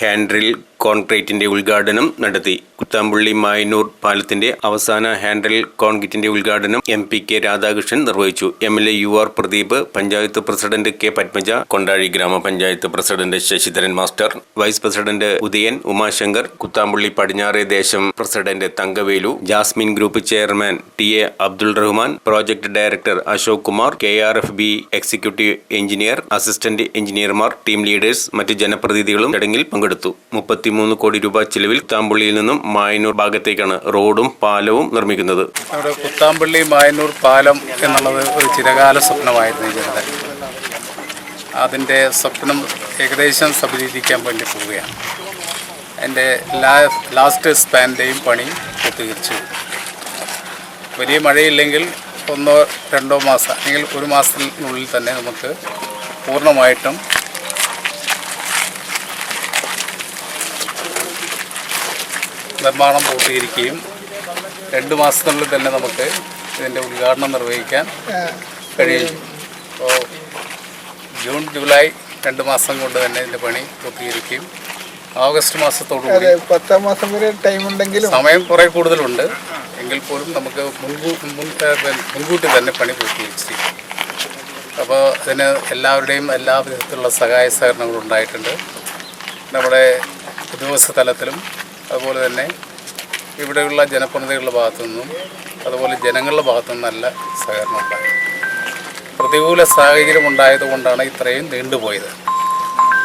handle കോൺക്രീറ്റിന്റെ ഉദ്ഘാടനം നടത്തി കുത്താമ്പുള്ളി മായനൂർ പാലത്തിന്റെ അവസാന ഹാൻഡ്രിൽ കോൺക്രീറ്റിന്റെ ഉദ്ഘാടനം എം പി കെ രാധാകൃഷ്ണൻ നിർവഹിച്ചു. M L A U R Pradeep panchayat president K Padmaja Kondazhi ഗ്രാമപഞ്ചായത്ത് president Sasidharan master vice president Udayan Umashankar Kuthampully പടിഞ്ഞാറേ ദേശം president Thankavelu Jasmine group chairman T A Abdul Rahman project director Ashok Kumar K R F B executive engineer assistant എഞ്ചിനീയർമാർ team leaders മറ്റ് ജനപ്രതിനിധികളും ചടങ്ങിൽ പങ്കെടുത്തു. മുപ്പത്തിമൂന്ന് കോടി രൂപ ചിലവിൽ കുത്താമ്പുള്ളിയിൽ നിന്നും മായനൂർ ഭാഗത്തേക്കാണ് റോഡും പാലവും നിർമ്മിക്കുന്നത്. അവിടെ കുത്താമ്പള്ളി മായനൂർ പാലം എന്നുള്ളത് ഒരു ചിരകാല സ്വപ്നമായിരുന്നു ജനത. അതിന്റെ സ്വപ്നം ഏകദേശം സബലീകരിക്കാൻ വേണ്ടി പോവുകയാണ്. എന്റെ ലാസ്റ്റ് സ്പാന്റെയും പണി പൂർത്തീകരിച്ചു. വലിയ മഴയില്ലെങ്കിൽ ഒന്നോ രണ്ടോ മാസം അല്ലെങ്കിൽ ഒരു മാസത്തിനുള്ളിൽ തന്നെ നമുക്ക് പൂർണമായിട്ടും നിർമ്മാണം പൂർത്തീകരിക്കുകയും രണ്ട് മാസത്തിനുള്ളിൽ തന്നെ നമുക്ക് ഇതിന്റെ ഉദ്ഘാടനം നിർവഹിക്കാൻ കഴിയും. അപ്പോൾ ജൂൺ ജൂലൈ രണ്ട് മാസം കൊണ്ട് തന്നെ ഇതിന്റെ പണി പൂർത്തീകരിക്കുകയും ഓഗസ്റ്റ് മാസത്തോടുകൂടി പത്താം മാസം വരെ ടൈം ഉണ്ടെങ്കിലും സമയം കുറേ കൂടുതലുണ്ട്. എങ്കിൽ പോലും നമുക്ക് മുൻകൂട്ടി തന്നെ പണി പൂർത്തീകരിച്ചിരിക്കും. അപ്പോൾ അതിന് എല്ലാവരുടെയും എല്ലാ വിധത്തിലുള്ള സഹായ സഹകരണങ്ങളും ഉണ്ടായിട്ടുണ്ട് നമ്മുടെ ഉദ്യോഗസ്ഥ തലത്തിലും അതുപോലെ തന്നെ ഇവിടെയുള്ള ജനപ്രതിനിധികളുടെ ഭാഗത്തു നിന്നും അതുപോലെ ജനങ്ങളുടെ ഭാഗത്തു നിന്നും നല്ല സഹകരണം ഉണ്ടായി. പ്രതികൂല സാഹചര്യം ഉണ്ടായതുകൊണ്ടാണ് ഇത്രയും നീണ്ടുപോയത്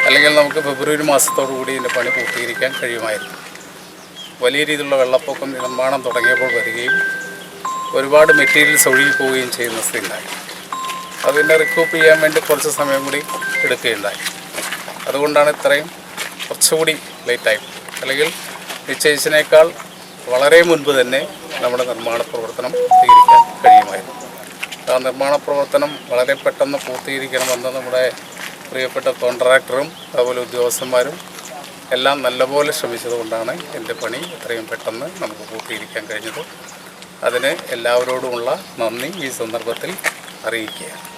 അല്ലെങ്കിൽ നമുക്ക് ഫെബ്രുവരി മാസത്തോടു കൂടി ഇതിന്റെ പണി പൂർത്തീകരിക്കാൻ കഴിയുമായിരുന്നു. വലിയ രീതിയിലുള്ള വെള്ളപ്പൊക്കം നിർമ്മാണം തുടങ്ങിയപ്പോൾ വരികയും ഒരുപാട് മെറ്റീരിയൽസ് ഒഴുകി പോവുകയും ചെയ്യുന്ന സ്ഥിതി ഉണ്ടായി. അതിനെ റിക്കൂപ്പ് ചെയ്യാൻ വേണ്ടി കുറച്ച് സമയം കൂടി എടുക്കുകയുണ്ടായി. അതുകൊണ്ടാണ് ഇത്രയും കുറച്ചുകൂടി ലേറ്റായി അല്ലെങ്കിൽ നിശ്ചയിച്ചതിനേക്കാൾ വളരെ മുൻപ് തന്നെ നമ്മുടെ നിർമ്മാണ പ്രവർത്തനം പൂർത്തീകരിക്കാൻ കഴിയുമായിരുന്നു. ആ നിർമ്മാണ പ്രവർത്തനം വളരെ പെട്ടെന്ന് പൂർത്തീകരിക്കണമെന്ന് നമ്മുടെ പ്രിയപ്പെട്ട കോൺട്രാക്ടറും അതുപോലെ ഉദ്യോഗസ്ഥന്മാരും എല്ലാം നല്ലപോലെ ശ്രമിച്ചതുകൊണ്ടാണ് എന്റെ പണി എത്രയും പെട്ടെന്ന് നമുക്ക് പൂർത്തീകരിക്കാൻ കഴിഞ്ഞത്. അതിന് എല്ലാവരോടുമുള്ള നന്ദി ഈ സന്ദർഭത്തിൽ അറിയിക്കുകയാണ്.